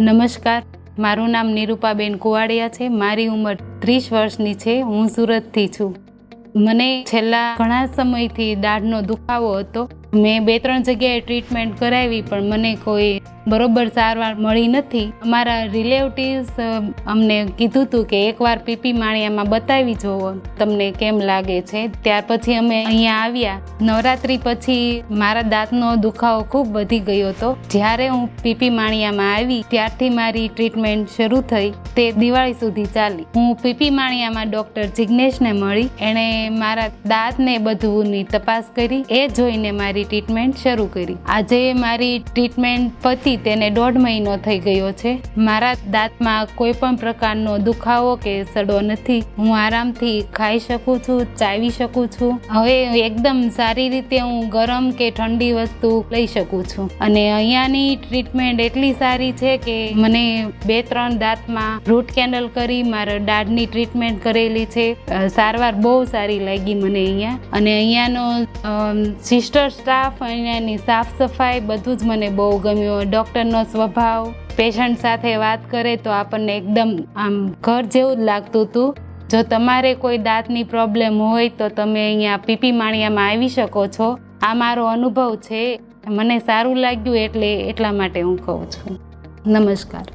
નમસ્કાર, મારું નામ નિરૂપાબેન કુવાડિયા છે. મારી ઉંમર ત્રીસ વર્ષની છે. હું સુરતથી છું. મને છેલ્લા ઘણા સમયથી દાઢનો દુખાવો હતો. મેં બે ત્રણ જગ્યાએ ટ્રીટમેન્ટ કરાવી, પણ મને કોઈ બરોબર સારવાર મળી નથી. અમારા રિલેટિવ્સ અમને કીધું હતું કે એકવાર પીપી માણિયામાં બતાવી જોવો, તમને કેમ લાગે છે? ત્યાર પછી અમે અહીંયા આવ્યા. નવરાત્રી પછી મારા દાંતનો દુખાવો ખૂબ વધી ગયો હતો. જ્યારે હું પીપી માણિયામાં આવી, ત્યારથી મારી ટ્રીટમેન્ટ શરૂ થઈ. તે દિવાળી સુધી ચાલી. હું પીપી માણિયામાં ડૉક્ટર જિજ્ઞેશને મળી. એણે મારા દાંતને બધુંની તપાસ કરી. એ જોઈને મારી ટ્રીટમેન્ટ શરૂ કરી. આજે મારી ટ્રીટમેન્ટ પતી તેને દોઢ મહિનો થઈ ગયો છે. મારા દાંતમાં કોઈ પણ પ્રકારનો દુખાવો કે સડો નથી. હું આરામથી ખાઈ શકું છું, ચાવી શકું છું. હવે એકદમ સારી રીતે હું ગરમ કે ઠંડી વસ્તુ લઈ શકું છું. અને અહીંયાની ટ્રીટમેન્ટ એટલી સારી છે કે મને બે ત્રણ દાંતમાં રૂટ કેન્ડલ કરી મારા દાઢની ટ્રીટમેન્ટ કરેલી છે. સારવાર બહુ સારી લાગી મને અહીંયા. અને અહીંયાનો સિસ્ટર સ્ટાફ અહીંયાની સાફ સફાઈ બધું જ મને બહુ ગમ્યું. ડૉક્ટરનો સ્વભાવ પેશન્ટ સાથે વાત કરે તો આપણને એકદમ આમ ઘર જેવું જ લાગતું હતું જો તમારે કોઈ દાંતની પ્રોબ્લેમ હોય તો તમે અહીંયા પીપી માણિયામાં આવી શકો છો. આ મારો અનુભવ છે. મને સારું લાગ્યું એટલે એટલા માટે હું કહું છું. નમસ્કાર.